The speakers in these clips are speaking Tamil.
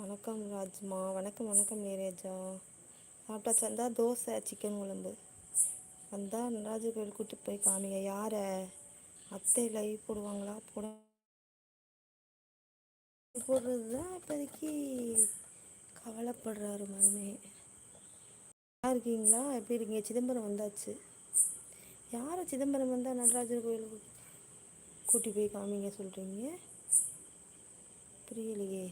வணக்கம் ராஜ்மா. வணக்கம் வணக்கம் நீரஜா. சாப்பிட்டாச்சா? வந்தால் தோசை சிக்கன் குழம்பு. வந்தால் நடராஜர் கோயில் கூட்டிட்டு போய் காமிங்க. யாரை? அத்தை லைவ் போடுவாங்களா? போட போடுறது தான் இப்போதைக்கு கவலைப்படுறாரு மருமே. நல்லா இருக்கீங்களா? எப்படி இருக்கீங்க? சிதம்பரம் வந்தாச்சு. யாரை சிதம்பரம் வந்தால் நடராஜர் கோயிலுக்கு கூட்டி போய் காமிங்க சொல்கிறீங்க புரியலையே.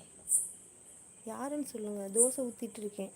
யாருன்னு சொல்லுங்கள் தோசை ஊற்றிட்டு இருக்கேன்.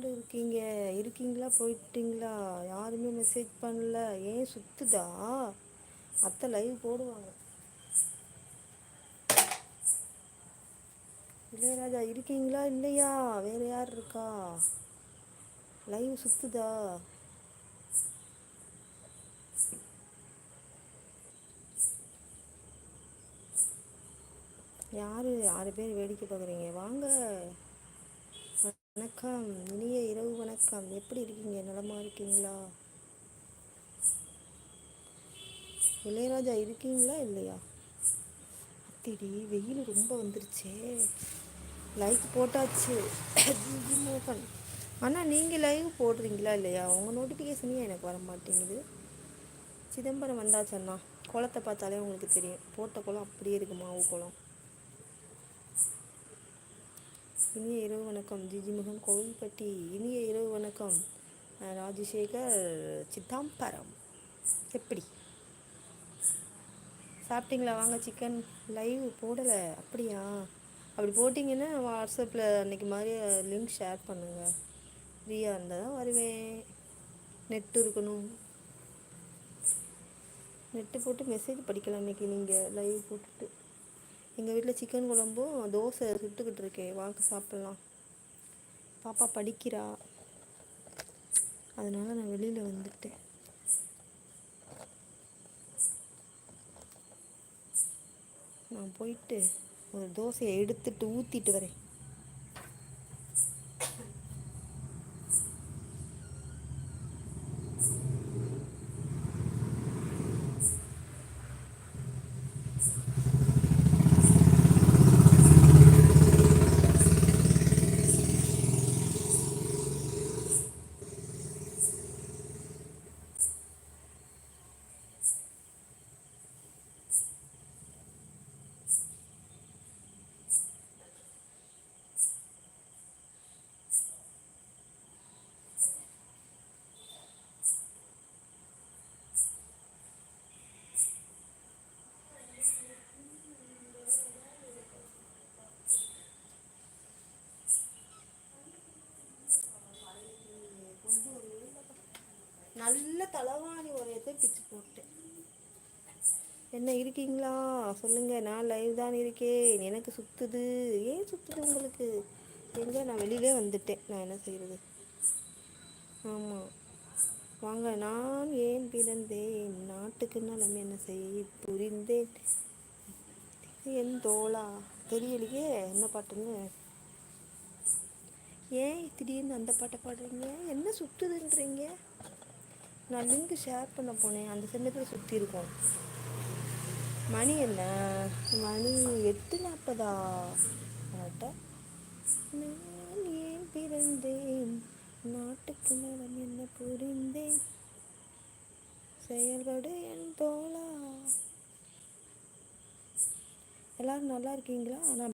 யார் இருக்கீங்க? இருக்கீங்களா? போயிட்டீங்களா? யாருமே மெசேஜ் பண்ணல. ஏன் சுத்துதா? அத்தை லைவ் போடுவாங்க. இளையராஜா இருக்கீங்களா? இல்லையா? வேற யார் இருக்கா? லைவ் சுத்துதா? யாரு? ஆறு பேர் வேடிக்கை பார்க்குறீங்க வாங்க. வணக்கம். இனிய இரவு வணக்கம். எப்படி இருக்கீங்க? நலமா இருக்கீங்களா? இளையராஜா இருக்கீங்களா இல்லையா? அத்திடி வெயில் ரொம்ப வந்துருச்சே. லைக் போட்டாச்சு. மோகன். ஆனால் நீங்கள் லைவ் போடுறீங்களா இல்லையா? உங்கள் நோட்டிஃபிகேஷனே எனக்கு வர மாட்டேங்குது சிதம்பரம் வந்தாச்சண்ணா குளத்தை பார்த்தாலே உங்களுக்கு தெரியும். போட்ட குளம் அப்படியே இருக்கு மாவு குளம் இனிய இரவு வணக்கம். ஜிஜிமுகன் கோவில்பட்டி. இனிய இரவு வணக்கம். ராஜசேகர் சித்தாம்பரம். எப்படி? சாப்பிட்டீங்களா? வாங்க சிக்கன் லைவ் போடலை. அப்படியா? அப்படி போட்டிங்கன்னா வாட்ஸ்அப்பில் அன்றைக்கி மாதிரி லிங்க் ஷேர் பண்ணுங்கள் ஃப்ரீயாக இருந்தால் தான் வருவேன். நெட்டு இருக்கணும். நெட்டு போட்டு மெசேஜ் படிக்கலாம் இன்றைக்கி நீங்கள் லைவ் போட்டுட்டு. எங்கள் வீட்டில் சிக்கன் குழம்பும் தோசை சுட்டுக்கிட்டு இருக்கேன் வாங்க சாப்பிட்லாம். பாப்பா படிக்கிறா. அதனால் நான் வெளியில் வந்துட்டேன். நான் போயிட்டு ஒரு தோசையை எடுத்துட்டு ஊற்றிட்டு வரேன். நல்ல தலைவாணி உரையத்தை பிச்சு போட்டேன். என்ன இருக்கீங்களா? சொல்லுங்க நான் லைவ் தான் இருக்கேன். எனக்கு சுத்துது. ஏன் சுத்துது உங்களுக்கு? எங்க? நான் வெளியிலே வந்துட்டேன். நான் என்ன செய்யறது ஆமாம் வாங்க நான் ஏன் பிறந்தேன்? நாட்டுக்கு நம்ம என்ன செய்ய புரிந்தேன். என் தோளா? தெரியலையே என்ன பாட்டுன்னு. ஏன் திடீர்னு அந்த பாட்டை பாடுறீங்க? என்ன சுத்துதுன்றீங்க? நான் லிங்க் ஷேர் பண்ண போனேன். அந்த சமயத்தில் சுற்றி இருக்கோம். மணி என்ன? மணி எட்டு நாற்பதா நான் ஏன் பிறந்தேன்? நாட்டுக்கு நலம் என்ன புரிந்தேன்? செயல்படு என் தோழா. எல்லாரும் நல்லா இருக்கீங்களா? நான்